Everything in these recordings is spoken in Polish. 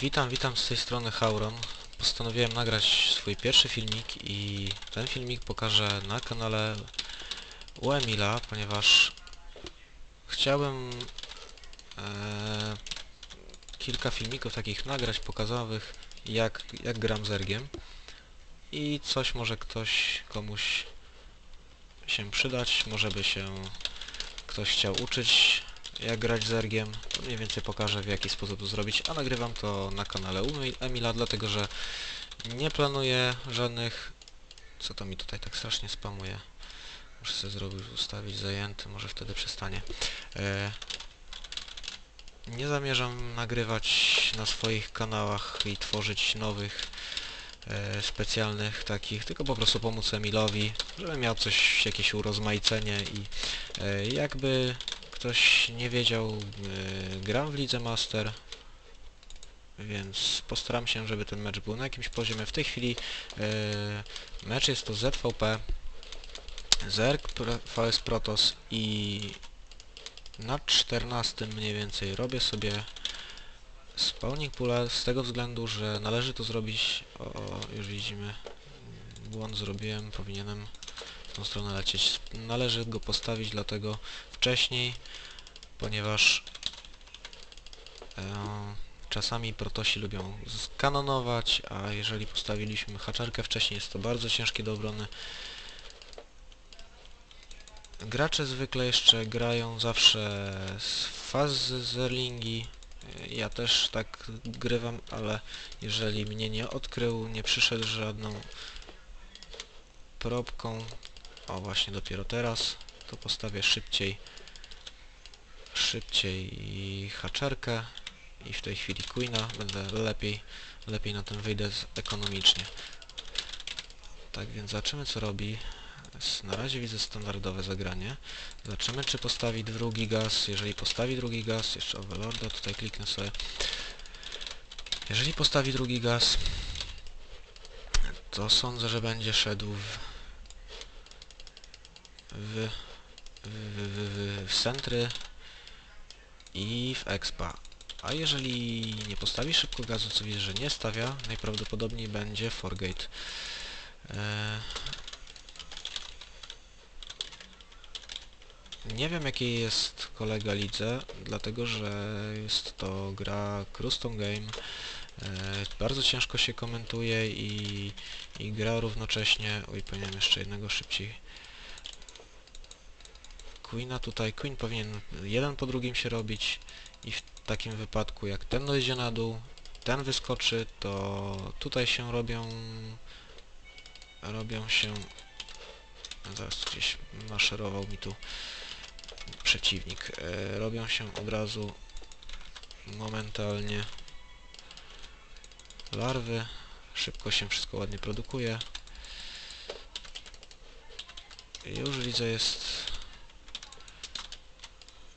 Witam, witam z tej strony Hauron. Postanowiłem nagrać swój pierwszy filmik i ten filmik pokażę na kanale u Emila, ponieważ chciałem e, kilka filmików takich nagrać pokazowych jak, jak gram z Ergiem i coś może ktoś komuś się przydać, może by się ktoś chciał uczyć jak grać z Ergiem, to mniej więcej pokażę w jaki sposób to zrobić, a nagrywam to na kanale u Emila, dlatego że nie planuję żadnych... Co to mi tutaj tak strasznie spamuje? Muszę sobie zrobić, ustawić zajęty, może wtedy przestanie. E, nie zamierzam nagrywać na swoich kanałach i tworzyć nowych e, specjalnych takich, tylko po prostu pomóc Emilowi, żeby miał coś, jakieś urozmaicenie i e, jakby ktoś nie wiedział, yy, gram w Lidze Master, więc postaram się, żeby ten mecz był na jakimś poziomie. W tej chwili yy, mecz jest to ZVP, Zerg, VS Protoss i na 14 mniej więcej robię sobie spawning pula z tego względu, że należy to zrobić, o, o już widzimy, błąd zrobiłem, powinienem tą stronę lecieć. Należy go postawić dlatego wcześniej, ponieważ e, czasami protosi lubią skanonować, a jeżeli postawiliśmy haczarkę wcześniej, jest to bardzo ciężkie do obrony. Gracze zwykle jeszcze grają zawsze z fazy zerlingi. E, Ja też tak grywam, ale jeżeli mnie nie odkrył, nie przyszedł żadną probką, o właśnie dopiero teraz, to postawię szybciej szybciej i haczerkę i w tej chwili Queena będę lepiej lepiej na tym wyjdę ekonomicznie. Tak więc zobaczymy co robi. Na razie widzę standardowe zagranie. Zobaczymy czy postawi drugi gaz. Jeżeli postawi drugi gaz, jeszcze Overlorda tutaj kliknę sobie. Jeżeli postawi drugi gaz, to sądzę, że będzie szedł w w, w, w, w, centry i w expa. A jeżeli nie postawi szybko gazu, co widzę, że nie stawia, najprawdopodobniej będzie forgate. Eee... Nie wiem jaki jest kolega lidze, dlatego że jest to gra custom game. Eee, bardzo ciężko się komentuje i, i gra równocześnie... Oj, powinienem jeszcze jednego szybciej Queena tutaj, Queen powinien jeden po drugim się robić i w takim wypadku jak ten dojdzie na dół, ten wyskoczy, to tutaj się robią robią się zaraz gdzieś maszerował mi tu przeciwnik e, robią się od razu momentalnie larwy szybko się wszystko ładnie produkuje. Już widzę jest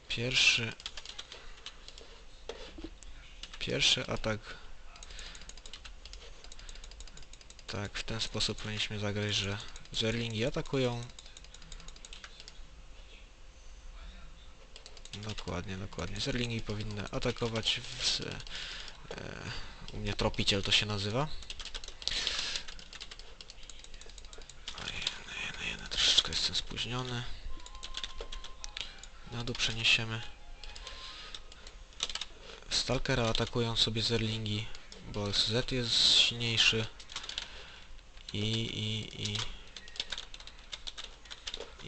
Pierwszy... Pierwszy atak... Tak, w ten sposób powinniśmy zagrać, że zerlingi atakują. Dokładnie, dokładnie. Zerlingi powinny atakować w... E, u mnie tropiciel to się nazywa. Oj, jene, jene, jene, troszeczkę jestem spóźniony. Na dół przeniesiemy. Stalkera atakują sobie zerlingi, bo Z jest silniejszy i i i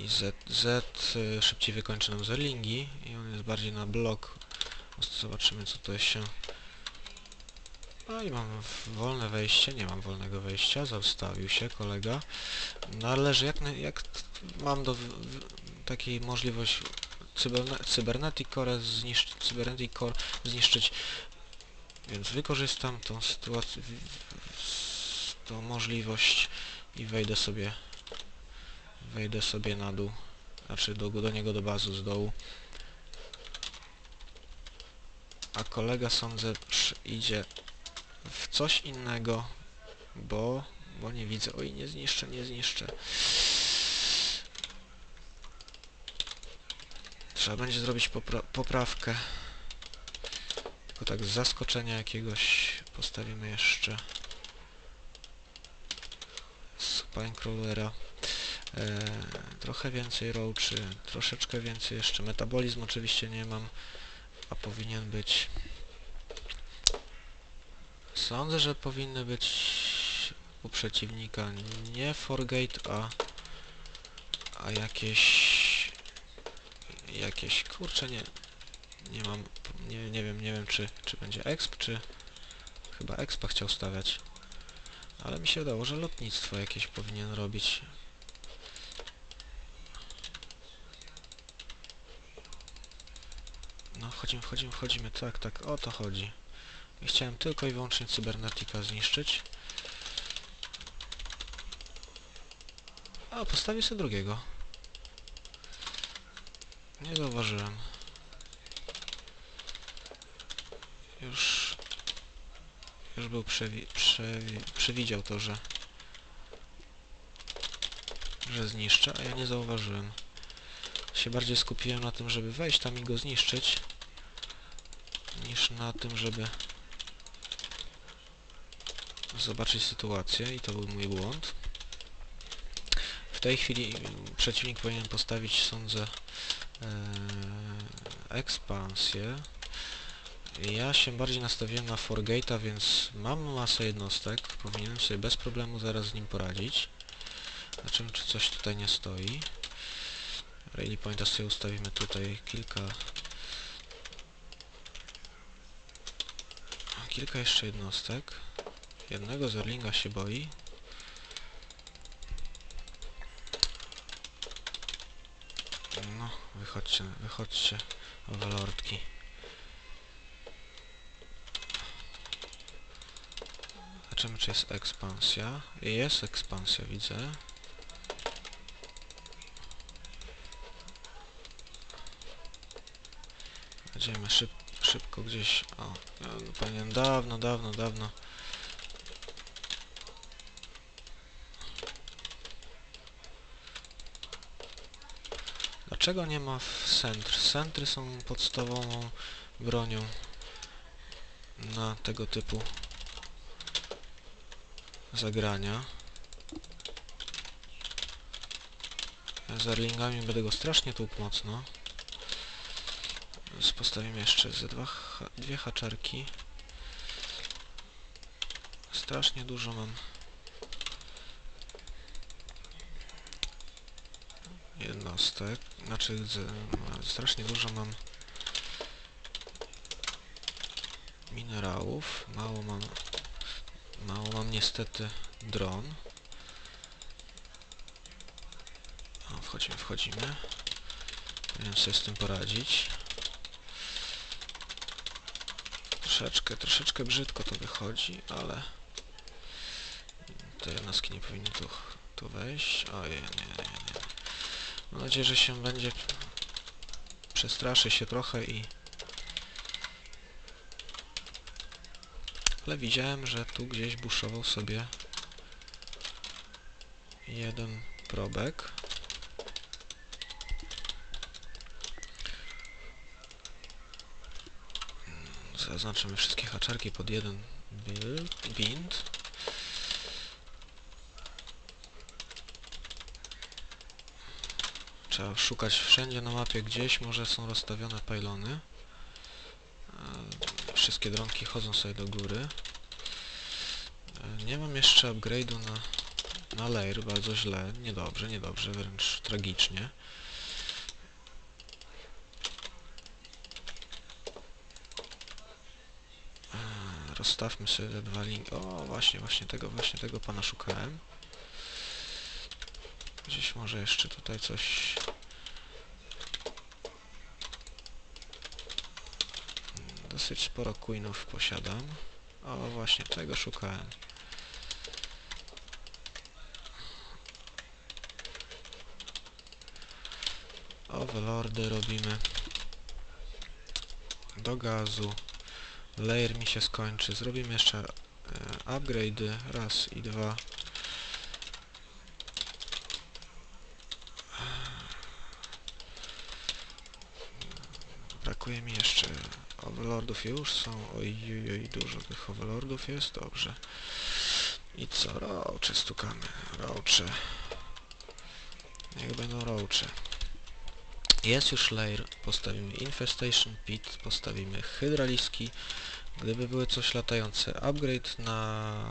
i Z, Z y, szybciej wykończy nam zerlingi i on jest bardziej na blok. Zobaczymy co to się... No i mam wolne wejście, nie mam wolnego wejścia, zostawił się kolega. Należy jak, na- jak t- mam do takiej możliwość cyberne, Cybernetic Core zniszczyć, Cybernetic Core zniszczyć, więc wykorzystam tą sytuację, tą możliwość i wejdę sobie wejdę sobie na dół, znaczy do, do niego do bazu z dołu. A kolega sądzę idzie w coś innego, bo, bo nie widzę, oj nie zniszczę, nie zniszczę. Trzeba będzie zrobić popra poprawkę. Tylko tak z zaskoczenia jakiegoś postawimy jeszcze Spinecrawlera. E, trochę więcej roachy, troszeczkę więcej jeszcze. Metabolizm oczywiście nie mam, a powinien być. Sądzę, że powinny być u przeciwnika nie Forgate, a, a jakieś jakieś kurczę nie nie mam nie, nie wiem nie wiem czy, czy będzie exp czy chyba expa chciał stawiać. Ale mi się wydało, że lotnictwo jakieś powinien robić. No wchodzimy, wchodzimy, wchodzimy. Tak, tak, o to chodzi. I chciałem tylko i wyłącznie Cybernetica zniszczyć. A postawię sobie drugiego nie zauważyłem. Już... Już był przewi przewi przewidział to, że... że zniszczę, a ja nie zauważyłem. Się bardziej skupiłem na tym, żeby wejść tam i go zniszczyć, niż na tym, żeby zobaczyć sytuację i to był mój błąd. W tej chwili przeciwnik powinien postawić, sądzę, ekspansję. Ja się bardziej nastawiłem na Forgate'a, więc mam masę jednostek. Powinienem sobie bez problemu zaraz z nim poradzić. Zobaczymy, czy coś tutaj nie stoi. Rally Pointa sobie ustawimy tutaj kilka... Kilka jeszcze jednostek. Jednego Zerlinga się boi. No, wychodźcie, wychodźcie, overlordki. Zobaczymy, czy jest ekspansja. Jest ekspansja, widzę. Będziemy szyb, szybko gdzieś... O, ja powinien dawno, dawno, dawno Dlaczego nie ma centr? Centry są podstawową bronią na tego typu zagrania. Z Erlingami będę go strasznie tłukł mocno. Postawimy jeszcze ze dwa, dwie haczerki. Strasznie dużo mam jednostek. Znaczy, z, strasznie dużo mam minerałów. Mało mam... Mało mam niestety dron. O, wchodzimy, wchodzimy. Powinienem sobie z tym poradzić. Troszeczkę, troszeczkę brzydko to wychodzi, ale... Te jednostki nie powinny tu, tu wejść. Ojej, nie, nie. Mam nadzieję, że się będzie... Przestraszy się trochę i... Ale widziałem, że tu gdzieś buszował sobie jeden probek. Zaznaczymy wszystkie haczarki pod jeden wind. Trzeba szukać wszędzie na mapie gdzieś, może są rozstawione pylony. E, wszystkie dronki chodzą sobie do góry. E, nie mam jeszcze upgrade'u na, na layer, bardzo źle, niedobrze, niedobrze, wręcz tragicznie. E, rozstawmy sobie te dwa linki. O, właśnie, właśnie tego, właśnie tego pana szukałem. Gdzieś może jeszcze tutaj coś... Dosyć sporo queenów posiadam. O, właśnie tego szukałem. Overlordy robimy. Do gazu. Layer mi się skończy. Zrobimy jeszcze e, upgrade'y. Raz i dwa. Brakuje mi jeszcze overlordów już są. Oj, oj, oj, dużo tych overlordów jest, dobrze. I co? Roache stukamy. Roache. Niech będą roache. Jest już layer, postawimy infestation pit, postawimy hydraliski. Gdyby były coś latające, upgrade na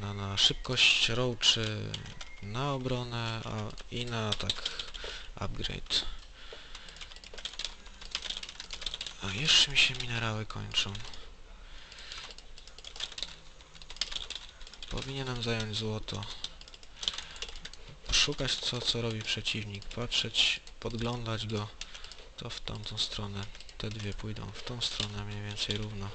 na, na szybkość roachy, na obronę a, i na atak upgrade. A jeszcze mi się minerały kończą. Powinienem zająć złoto. Szukać co, co robi przeciwnik. Patrzeć, podglądać go. To w tamtą stronę. Te dwie pójdą w tą stronę mniej więcej równo.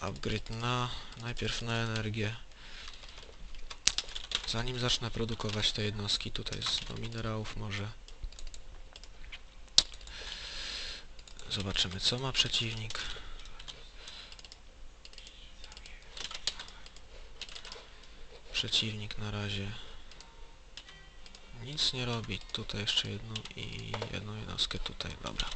Upgrade na... najpierw na energię. Zanim zacznę produkować te jednostki tutaj z minerałów może. Zobaczymy co ma przeciwnik. Przeciwnik na razie nic nie robi. Tutaj jeszcze jedną i jedną jednostkę tutaj. Dobra.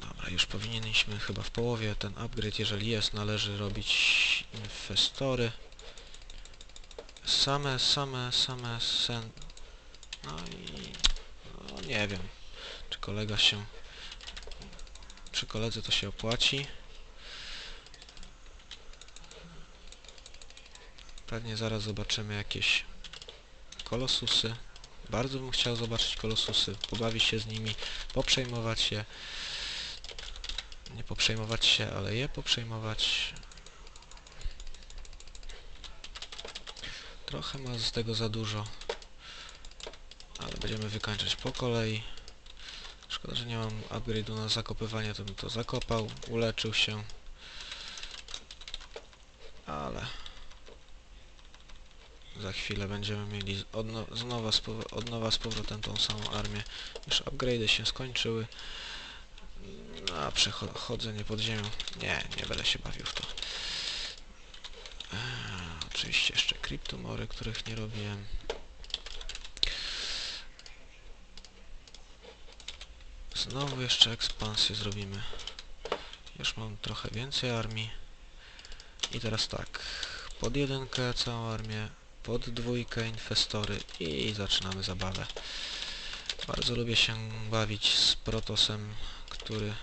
Dobra, już powinniśmy chyba w połowie ten upgrade, jeżeli jest, należy robić infestory. Same, same, same sen... No i... No nie wiem, czy kolega się... Czy koledze to się opłaci. Pewnie zaraz zobaczymy jakieś kolosusy. Bardzo bym chciał zobaczyć kolosusy, pobawić się z nimi, poprzejmować się. Nie poprzejmować się, ale je poprzejmować. Trochę ma z tego za dużo. Ale będziemy wykończać po kolei. Szkoda, że nie mam upgrade'u na zakopywanie, to bym to zakopał, uleczył się. Ale... Za chwilę będziemy mieli od, no, nowa, z z powrotem tą samą armię. Już upgrade'y się skończyły. No, a przechodzenie pod ziemią. Nie, nie będę się bawił w to. Eee, oczywiście jeszcze kryptomory, których nie robiłem. Znowu jeszcze ekspansję zrobimy. Już mam trochę więcej armii. I teraz tak. Pod jedynkę całą armię, pod dwójkę infestory i zaczynamy zabawę. Bardzo lubię się bawić z Protosem, który,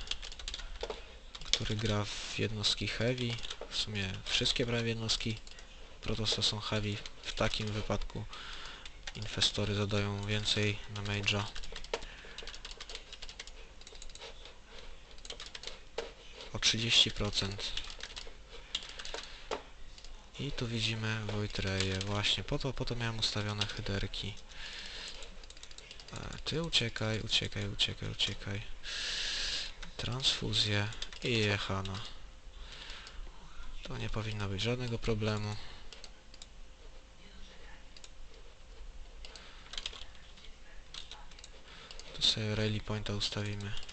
który gra w jednostki heavy. W sumie wszystkie prawie jednostki Protosa są heavy. W takim wypadku infestory zadają więcej na mage'a. O 30%. I tu widzimy Wojtreje. Właśnie, po to, po to miałem ustawione hyderki. E, Ty uciekaj, uciekaj, uciekaj, uciekaj. Transfuzję i jechana. To nie powinno być żadnego problemu. Tu sobie rally pointa ustawimy.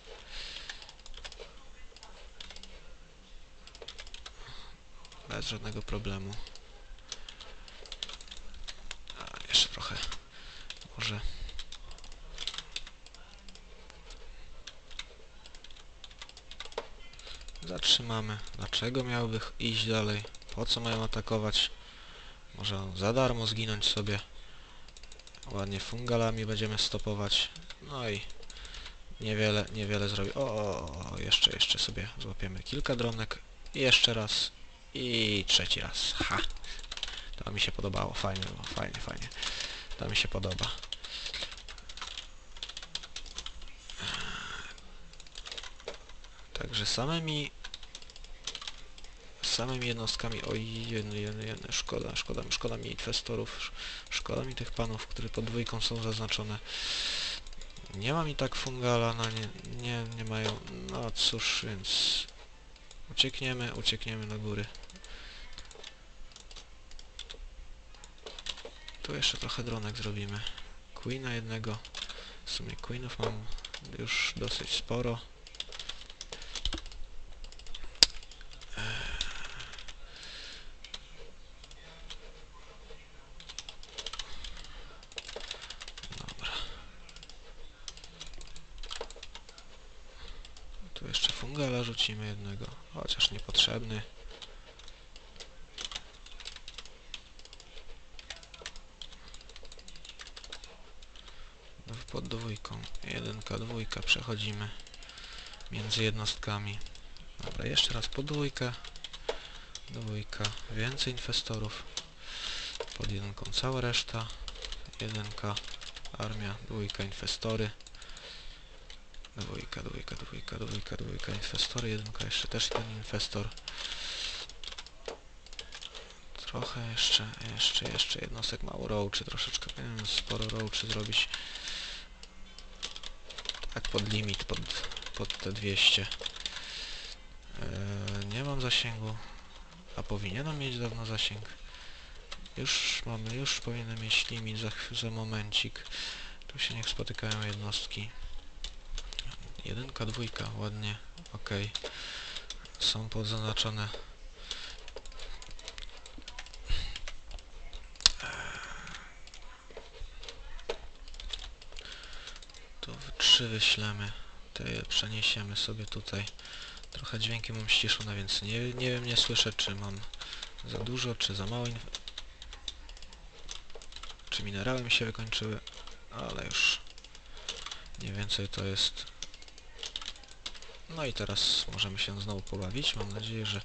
Bez żadnego problemu. A, jeszcze trochę. Może. Zatrzymamy. Dlaczego miałby iść dalej? Po co mają atakować? Może za darmo zginąć sobie. Ładnie fungalami będziemy stopować. No i niewiele, niewiele zrobi. O, o, jeszcze, jeszcze sobie złapiemy kilka dronek. I jeszcze raz. I trzeci raz. Ha! To mi się podobało. Fajnie było. Fajnie, fajnie. To mi się podoba. Także samymi samymi jednostkami, oj, jedno, jedno, jedno, szkoda, szkoda, szkoda mi inwestorów, sz- szkoda mi tych panów, które pod dwójką są zaznaczone. Nie ma mi tak fungala, no nie, nie, nie mają, no cóż, więc uciekniemy, uciekniemy na góry. Tu jeszcze trochę dronek zrobimy. Queena jednego, w sumie Queenów mam już dosyć sporo. Fungala rzucimy jednego, chociaż niepotrzebny. Pod dwójką, jedynka, dwójka, przechodzimy między jednostkami. Dobra, jeszcze raz podwójkę, dwójka, więcej inwestorów, pod jedynką cała reszta, jedynka, armia, dwójka, inwestory, dwójka, dwójka, dwójka, dwójka, dwójka, inwestory, jedynka, jeszcze też ten inwestor. Trochę jeszcze, jeszcze, jeszcze jednostek mało rołczy, troszeczkę, nie wiem, sporo rołczy zrobić. Tak pod limit, pod, pod te 200. Eee, nie mam zasięgu, a powinienem mieć dawno zasięg. Już mamy, już powinienem mieć limit za, za momencik. Tu się niech spotykają jednostki. Jedynka, dwójka, ładnie, okej. Są podzaznaczone. Tu w trzy wyślemy. Te przeniesiemy sobie tutaj. Trochę dźwięki mam ściszone, więc nie, nie wiem, nie słyszę, czy mam za dużo, czy za mało czy minerały mi się wykończyły, ale już mniej więcej to jest. No i teraz możemy się znowu pobawić. Mam nadzieję, że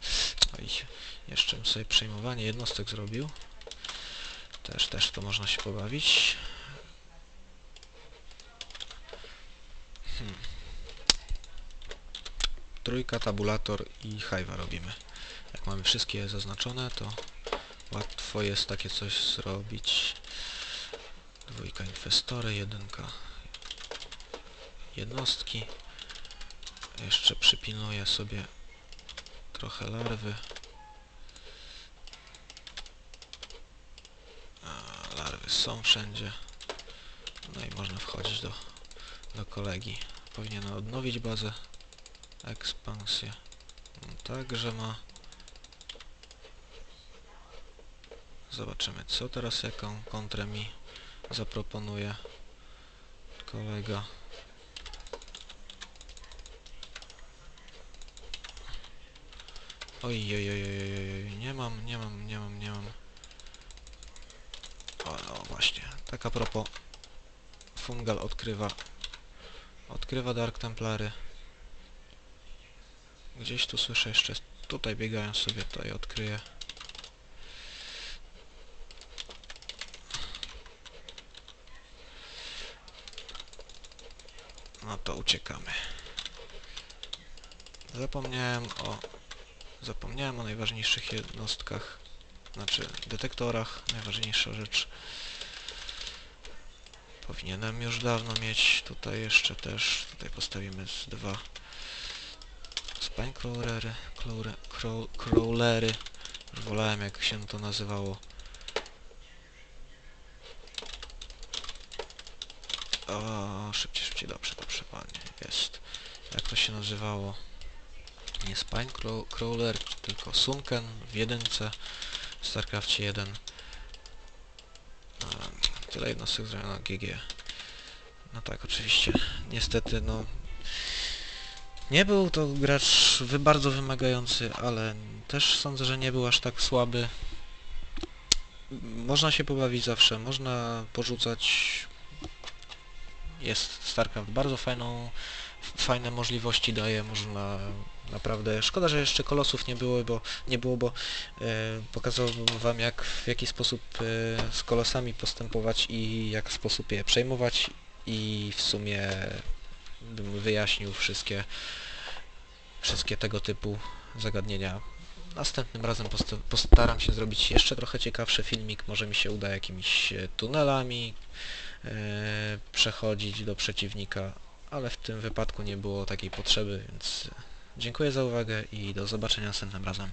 oj, jeszcze bym sobie przejmowanie jednostek zrobił. Też, też to można się pobawić. Trójka, tabulator i hajwa robimy. Jak mamy wszystkie zaznaczone, to łatwo jest takie coś zrobić. Dwójka inwestory, jedynka jednostki. Jeszcze przypilnuję sobie trochę larwy. A, larwy są wszędzie. No i można wchodzić do, do kolegi. Powinien odnowić bazę. Ekspansję. Także ma. Zobaczymy co teraz, jaką kontrę mi zaproponuje kolega. Oj, oj, oj, oj, oj, nie mam, nie mam, nie mam, nie mam. O, no właśnie, tak a propos. Fungal odkrywa, odkrywa Dark Templary. Gdzieś tu słyszę jeszcze, tutaj biegają sobie, to odkryję. No to uciekamy. Zapomniałem o... Zapomniałem o najważniejszych jednostkach. Znaczy, detektorach. Najważniejsza rzecz. Powinienem już dawno mieć. Tutaj jeszcze też. Tutaj postawimy z dwa. Spine crawlery. Crawle, craw, crawlery. Już wolałem jak się to nazywało. O, szybciej, szybciej, dobrze, dobrze, ładnie, jest. Jak to się nazywało? Nie Spine Craw- Crawler, tylko Sunken w jedynce w StarCraft 1. A, tyle jednostek zrobiono GG. No tak, oczywiście. Niestety, no... Nie był to gracz bardzo wymagający, ale też sądzę, że nie był aż tak słaby. Można się pobawić zawsze, można porzucać jest StarCraft bardzo fajną, fajne możliwości daje, można naprawdę, szkoda, że jeszcze kolosów nie było, bo nie było, bo e, pokazałbym wam jak, w jaki sposób e, z kolosami postępować i jak sposób je przejmować i w sumie bym wyjaśnił wszystkie wszystkie tego typu zagadnienia. Następnym razem posta- postaram się zrobić jeszcze trochę ciekawszy filmik, może mi się uda jakimiś e, tunelami, e, przechodzić do przeciwnika, ale w tym wypadku nie było takiej potrzeby, więc dziękuję za uwagę i do zobaczenia następnym razem.